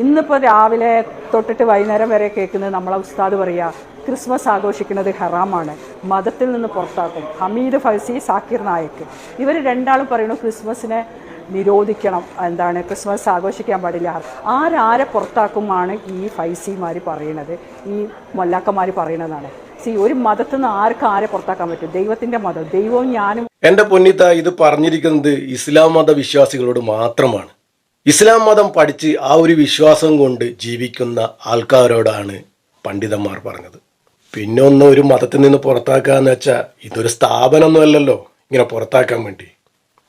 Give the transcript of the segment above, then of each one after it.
ഇന്നിപ്പോൾ രാവിലെ തൊട്ടിട്ട് വൈകുന്നേരം വരെ കേൾക്കുന്നത് നമ്മളെ ഉസ്താദ് പറയുക ക്രിസ്മസ് ആഘോഷിക്കുന്നത് ഹറാമാണ്. മതത്തിൽ നിന്ന് പുറത്താക്കും. ഹമീദ് ഫൈസി സാക്കിർ നായക്ക്. ഇവർ രണ്ടാളും പറയുന്നു ക്രിസ്മസിനെ നിരോധിക്കണം. എന്താണ്? ക്രിസ്മസ് ആഘോഷിക്കാൻ പാടില്ല. ആരാരെ പുറത്താക്കുമാണ് ഈ ഫൈസിമാർ പറയണത് ഈ മൊല്ലാക്കന്മാർ പറയണതാണ് സി ഒരു മതത്തിൽ നിന്ന് ആർക്ക് ആരെ പുറത്താക്കാൻ പറ്റും? ദൈവത്തിന്റെ മതം. ദൈവവും ഞാനും എന്റെ പൊന്നിത്ത ഇത് പറഞ്ഞിരിക്കുന്നത് ഇസ്ലാം മത വിശ്വാസികളോട് മാത്രമാണ്. ഇസ്ലാം മതം പഠിച്ച് ആ ഒരു വിശ്വാസം കൊണ്ട് ജീവിക്കുന്ന ആൾക്കാരോടാണ് പണ്ഡിതന്മാർ പറഞ്ഞത്. പിന്നെ ഒന്ന് ഒരു മതത്തിൽ നിന്ന് പുറത്താക്കാന്ന് വെച്ചാൽ ഇതൊരു സ്ഥാപനമൊന്നുമല്ലല്ലോ ഇങ്ങനെ പുറത്താക്കാൻ വേണ്ടി.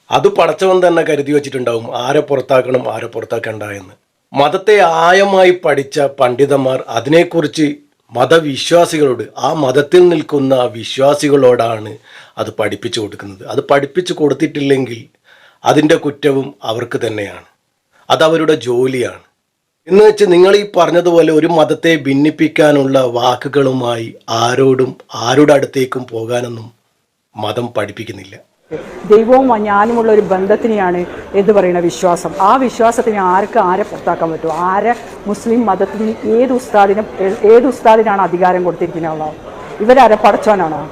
അത് പടച്ചവൻ തന്നെ കരുതി വെച്ചിട്ടുണ്ടാവും ആരെ പുറത്താക്കണം ആരെ പുറത്താക്കണ്ട എന്ന്. മതത്തെ ആയമായി പഠിച്ച പണ്ഡിതന്മാർ അതിനെക്കുറിച്ച് മതവിശ്വാസികളോട് ആ മതത്തിൽ നിൽക്കുന്ന വിശ്വാസികളോടാണ് അത് പഠിപ്പിച്ചു കൊടുക്കുന്നത്. അത് പഠിപ്പിച്ചു കൊടുത്തിട്ടില്ലെങ്കിൽ അതിന്റെ കുറ്റവും അവർക്ക് തന്നെയാണ്. അതവരുടെ ജോലിയാണ്. എന്ന് വെച്ച് നിങ്ങൾ ഈ പറഞ്ഞതുപോലെ ഒരു മതത്തെ ഭിന്നിപ്പിക്കാനുള്ള വാക്കുകളുമായി ആരോടും ആരുടെ അടുത്തേക്കും പോകാനൊന്നും മതം പഠിപ്പിക്കുന്നില്ല. ദൈവവും ഞാനുമുള്ള ഒരു ബന്ധത്തിനെയാണ് എന്ന് പറയുന്ന വിശ്വാസം. ആ വിശ്വാസത്തിന് ആർക്ക് ആരെ പുറത്താക്കാൻ പറ്റും? ആരെ മുസ്ലിം മതത്തിന് ഏത് ഉസ്താദിനും ഏത് ഉസ്താദിനാണ് അധികാരം കൊടുത്തിരിക്കുന്നത്? ഇവരാരെ പടച്ചോനാണോ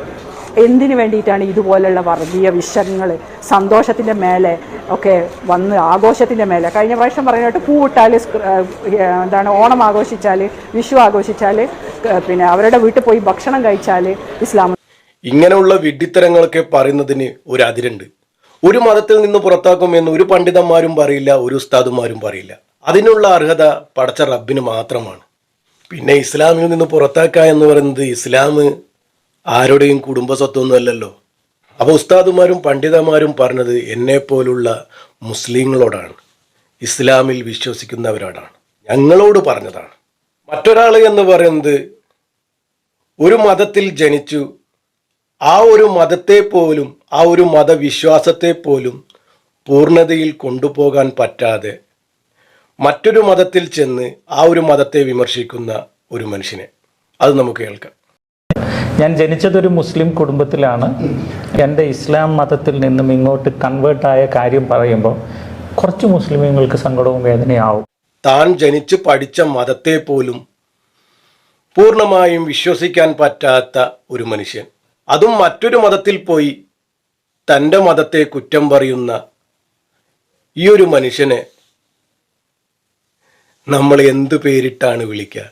എന്തിനു വേണ്ടിയിട്ടാണ് ഇതുപോലുള്ള വർഗീയ വിഷങ്ങൾ സന്തോഷത്തിന്റെ മേലെ ഒക്കെ വന്ന് ആഘോഷത്തിന്റെ മേലെ? കഴിഞ്ഞ പ്രാവശ്യം പറഞ്ഞിട്ട് പൂവിട്ടാൽ എന്താണ് ഓണം ആഘോഷിച്ചാൽ വിഷു ആഘോഷിച്ചാൽ പിന്നെ അവരുടെ വീട്ടിൽ പോയി ഭക്ഷണം കഴിച്ചാൽ ഇസ്ലാം ഇങ്ങനെയുള്ള വിഡ്ഢിത്തരങ്ങളൊക്കെ പറയുന്നതിന് ഒരു അതിരുണ്ട്. ഒരു മതത്തിൽ നിന്ന് പുറത്താക്കുമെന്ന് ഒരു പണ്ഡിതന്മാരും പറയില്ല ഒരു ഉസ്താദുമാരും പറയില്ല. അതിനുള്ള അർഹത പടച്ച റബ്ബിന് മാത്രമാണ്. പിന്നെ ഇസ്ലാമിൽ നിന്ന് പുറത്താക്കുക എന്ന് പറയുന്നത് ഇസ്ലാം ആരുടെയും കുടുംബ സ്വത്തൊന്നുമല്ലല്ലോ അപ്പോൾ ഉസ്താദുമാരും പണ്ഡിതന്മാരും പറഞ്ഞത് എന്നെ പോലുള്ള മുസ്ലിങ്ങളോടാണ്. ഇസ്ലാമിൽ വിശ്വസിക്കുന്നവരോടാണ്. ഞങ്ങളോട് പറഞ്ഞതാണ്. മറ്റൊരാൾ എന്ന് പറയുന്നത് ഒരു മതത്തിൽ ജനിച്ചു ആ ഒരു മതത്തെ പോലും ആ ഒരു മതവിശ്വാസത്തെ പോലും പൂർണതയിൽ കൊണ്ടുപോകാൻ പറ്റാതെ മറ്റൊരു മതത്തിൽ ചെന്ന് ആ ഒരു മതത്തെ വിമർശിക്കുന്ന ഒരു മനുഷ്യനെ. അത് നമുക്ക് കേൾക്കാം. ഞാൻ ജനിച്ചതൊരു മുസ്ലിം കുടുംബത്തിലാണ്. എന്റെ ഇസ്ലാം മതത്തിൽ നിന്നും ഇങ്ങോട്ട് കൺവേർട്ടായ കാര്യം പറയുമ്പോൾ കുറച്ച് മുസ്ലിമുകൾക്ക് സങ്കടവും വേദനയാവും. താൻ ജനിച്ച് പഠിച്ച മതത്തെ പോലും പൂർണമായും വിശ്വസിക്കാൻ പറ്റാത്ത ഒരു മനുഷ്യൻ. അതും മറ്റൊരു മതത്തിൽ പോയി തന്റെ മതത്തെ കുറ്റം പറയുന്ന ഈ ഒരു മനുഷ്യനെ നമ്മൾ എന്ത് പേരിട്ടാണ് വിളിക്കുക?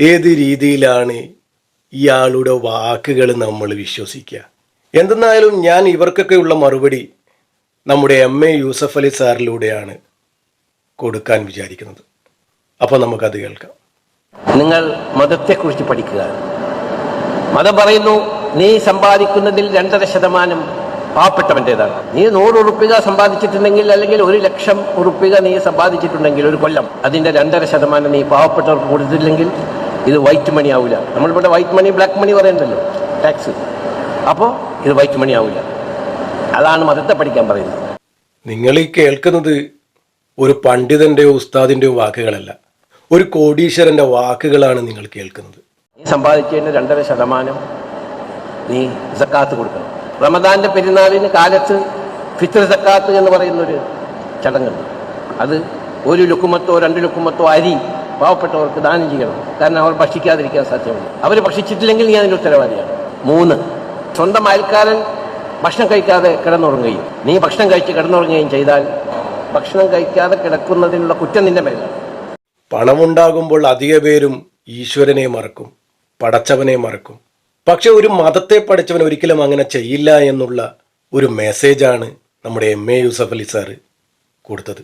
ഏത് രീതിയിലാണ് ഇയാളുടെ വാക്കുകൾ നമ്മൾ വിശ്വസിക്കുക. എന്തെന്നായാലും ഞാൻ ഇവർക്കൊക്കെയുള്ള മറുപടി നമ്മുടെ എം എ യൂസഫ് അലി സാറിലൂടെയാണ് കൊടുക്കാൻ വിചാരിക്കുന്നത്. അപ്പോൾ നമുക്കത് കേൾക്കാം. നിങ്ങൾ മതത്തെക്കുറിച്ച് പഠിക്കുക. മതം പറയുന്നു നീ സമ്പാദിക്കുന്നതിൽ രണ്ടര ശതമാനം പാവപ്പെട്ടവന്റെതാണ്. നീ നൂറ് ഉറുപ്പിക സമ്പാദിച്ചിട്ടുണ്ടെങ്കിൽ അല്ലെങ്കിൽ ഒരു ലക്ഷം ഉറുപ്പിക നീ സമ്പാദിച്ചിട്ടുണ്ടെങ്കിൽ ഒരു കൊല്ലം അതിന്റെ രണ്ടര ശതമാനം നീ പാവപ്പെട്ടവർക്ക് കൊടുത്തില്ലെങ്കിൽ ഇത് വൈറ്റ് മണി ആവില്ല നമ്മളിവിടെ വൈറ്റ് മണി ബ്ലാക്ക് മണി പറയണ്ടല്ലോ. ടാക്സ് അപ്പോൾ ഇത് വൈറ്റ് മണി ആവില്ല അതാണ് മതത്തെ പഠിക്കാൻ പറയുന്നത്. നിങ്ങൾ ഈ കേൾക്കുന്നത് ഒരു പണ്ഡിതന്റെയോ ഉസ്താദിന്റെയോ വാക്കുകളല്ല. ഒരു കോടീശ്വരന്റെ വാക്കുകളാണ് നിങ്ങൾ കേൾക്കുന്നത്. നീ സമ്പാദിച്ചതിന്റെ രണ്ടര ശതമാനം നീ സക്കാത്ത് കൊടുക്കണം. റമദാന്റെ പെരുന്നാളിന് കാലത്ത് ഫിത്ർ സക്കാത്ത് എന്ന് പറയുന്നൊരു ചടങ്ങുണ്ട്. അത് ഒരു ലുക്കുമത്തോ രണ്ട് ലുക്കുമത്തോ അരി പാവപ്പെട്ടവർക്ക് ദാനം ചെയ്യണം. കാരണം അവർ ഭക്ഷിക്കാതിരിക്കാൻ സാധ്യമല്ല. അവർ ഭക്ഷിച്ചിട്ടില്ലെങ്കിൽ നീ അതിന്റെ ഉത്തരവാദിയാണ്. മൂന്ന് സ്വന്തം അയൽക്കാരൻ ഭക്ഷണം കഴിക്കാതെ കിടന്നുറങ്ങുകയും നീ ഭക്ഷണം കഴിച്ച് കിടന്നുറങ്ങുകയും ചെയ്താൽ ഭക്ഷണം കഴിക്കാതെ കിടക്കുന്നതിനുള്ള കുറ്റം നിന്റെ മേലാണ്. പണമുണ്ടാകുമ്പോൾ അധിക പേരും ഈശ്വരനെ മറക്കും പടച്ചവനെ മറക്കും. പക്ഷെ ഒരു മതത്തെ പഠിച്ചവൻ ഒരിക്കലും അങ്ങനെ ചെയ്യില്ല എന്നുള്ള ഒരു മെസ്സേജാണ് നമ്മുടെ M A Yusuf Ali sir കൊടുത്തത്.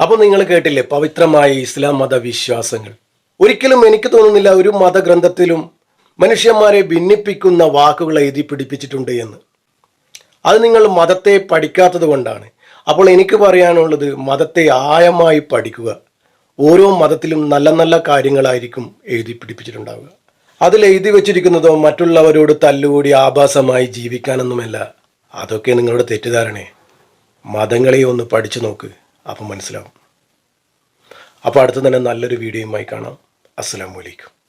അപ്പോൾ നിങ്ങൾ കേട്ടില്ലേ പവിത്രമായ ഇസ്ലാം മതവിശ്വാസങ്ങൾ. ഒരിക്കലും എനിക്ക് തോന്നുന്നില്ല ഒരു മതഗ്രന്ഥത്തിലും മനുഷ്യന്മാരെ ഭിന്നിപ്പിക്കുന്ന വാക്കുകൾ എഴുതി പിടിപ്പിച്ചിട്ടുണ്ട് എന്ന്. അത് നിങ്ങൾ മതത്തെ പഠിക്കാത്തത് കൊണ്ടാണ്. അപ്പോൾ എനിക്ക് പറയാനുള്ളത് മതത്തെ ആയമായി പഠിക്കുക. ഓരോ മതത്തിലും നല്ല നല്ല കാര്യങ്ങളായിരിക്കും എഴുതി പിടിപ്പിച്ചിട്ടുണ്ടാവുക. അതിൽ എഴുതി വെച്ചിരിക്കുന്നതോ മറ്റുള്ളവരോട് തല്ലുകൂടി ആഭാസമായി ജീവിക്കാനൊന്നുമല്ല. അതൊക്കെ നിങ്ങളുടെ തെറ്റിദ്ധാരണേ. മതങ്ങളെ ഒന്ന് പഠിച്ചു നോക്ക്. അപ്പം മനസ്സിലാവും. അപ്പോൾ അടുത്ത് തന്നെ നല്ലൊരു വീഡിയോയുമായി കാണാം. അസ്സാം അലൈക്കും.